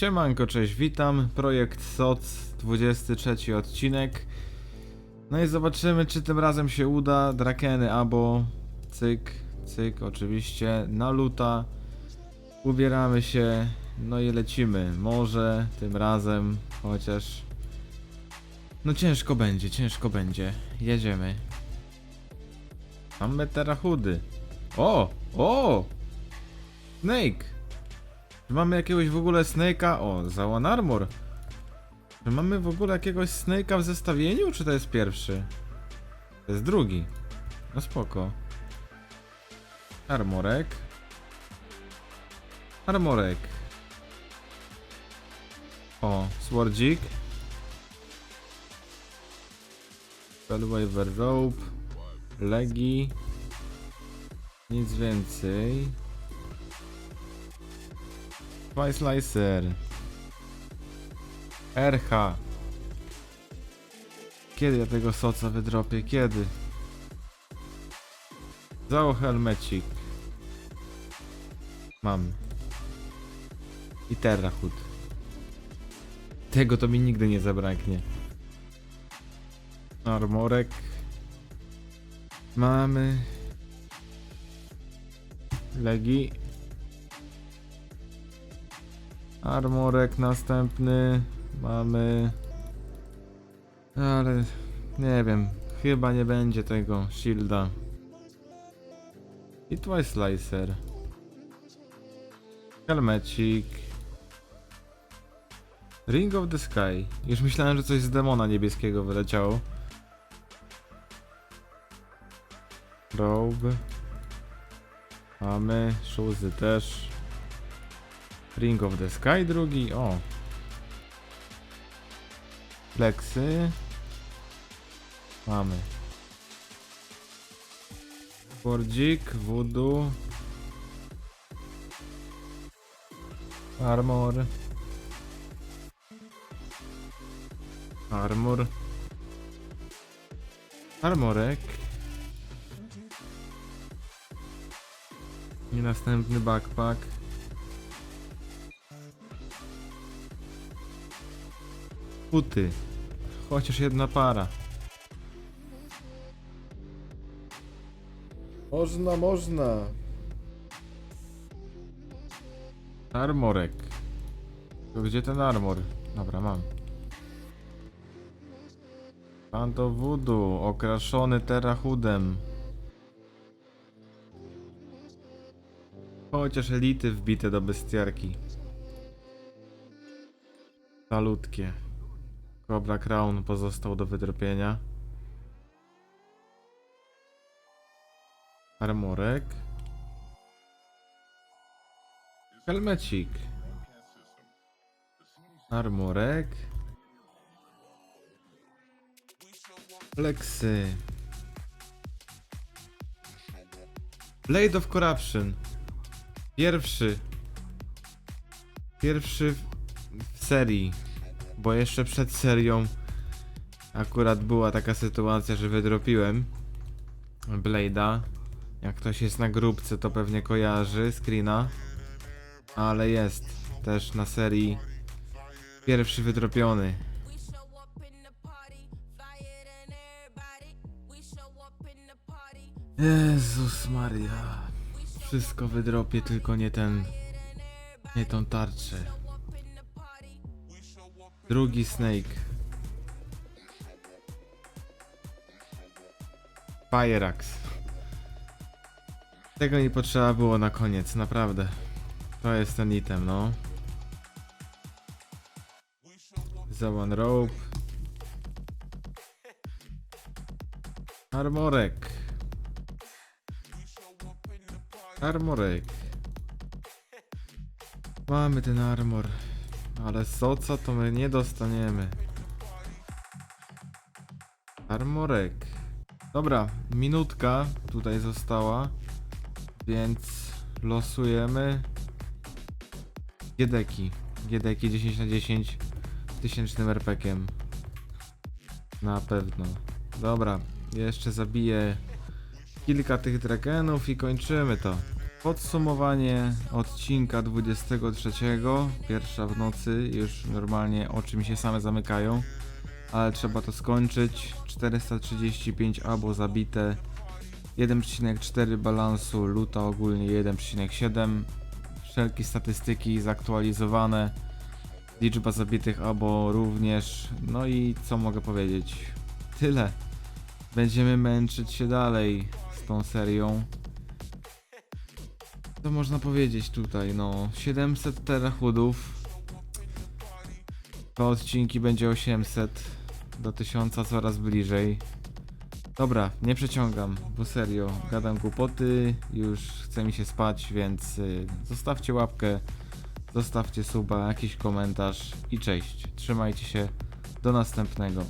Siemanko, cześć, witam. Projekt SOC, 23 odcinek. No i zobaczymy, czy tym razem się uda. Drakeny abo, cyk, cyk, oczywiście, na luta. Ubieramy się, no i lecimy. Może tym razem, chociaż... No ciężko będzie, ciężko będzie. Jedziemy. Mamy terachudy. O! O! Snake! Czy mamy jakiegoś w ogóle Snake'a? O, za One Armor. Czy mamy w ogóle jakiegoś Snake'a w zestawieniu, czy to jest pierwszy? To jest drugi. No spoko. Armorek. Armorek. O, Swordzik. Spellwaver Rope. Legi. Nic więcej. Twice Slicer. RH. Kiedy ja tego soca wydropię? Kiedy? Zao helmecik. Mam. I Terrahut. Tego to mi nigdy nie zabraknie. Armorek. Mamy. Legi. Armorek następny. Mamy. Ale nie wiem. Chyba nie będzie tego shielda. I Twice Slicer. Helmecik. Ring of the Sky. Już myślałem, że coś z demona niebieskiego wyleciało. Robe. Mamy. Szuzy też. Ring of the Sky drugi. O. Flexy. Mamy. Fordzik, Voodoo. Armor. Armor. Armorek. I następny backpack. Puty. Chociaż jedna para. Można, można. Armorek. To gdzie ten armor? Dobra, mam. Panto Voodoo, okraszony terachudem. Chociaż elity wbite do bestiarki. Salutkie. Cobra Crown pozostał do wydropienia. Armorek. Helmecik. Armorek. Flexy. Blade of Corruption. Pierwszy. Pierwszy w, w serii. Bo jeszcze przed serią akurat była taka sytuacja, że wydropiłem Blade'a. Jak ktoś jest na grupce, to pewnie kojarzy screena. Ale jest też na serii pierwszy wydropiony. Jezus Maria. Wszystko wydropię, tylko nie ten. Nie tą tarczę. Drugi Snake. Pyrax. Tego nie potrzeba było na koniec, naprawdę. To jest ten item, no. Za one rope. Armorek. Armorek. Mamy ten armor. Ale soca to my nie dostaniemy. Armorek. Dobra, minutka tutaj została. Więc losujemy. Giedeki. Giedeki 10 na 10 tysięcznym RPkiem. Na pewno. Dobra, jeszcze zabiję kilka tych dragenów i kończymy to. Podsumowanie odcinka 23. Pierwsza w nocy. Już normalnie oczy mi się same zamykają. Ale trzeba to skończyć. 435 abo zabite. 1,4 balansu, luta ogólnie 1,7. Wszelkie statystyki zaktualizowane. Liczba zabitych abo również. No i co mogę powiedzieć? Tyle. Będziemy męczyć się dalej z tą serią. Co można powiedzieć tutaj? No, 700 terachudów. Dwa odcinki będzie 800. Do 1000 coraz bliżej. Dobra, nie przeciągam, bo serio, gadam głupoty, już chce mi się spać, więc y, zostawcie łapkę, zostawcie suba, jakiś komentarz i cześć. Trzymajcie się, do następnego.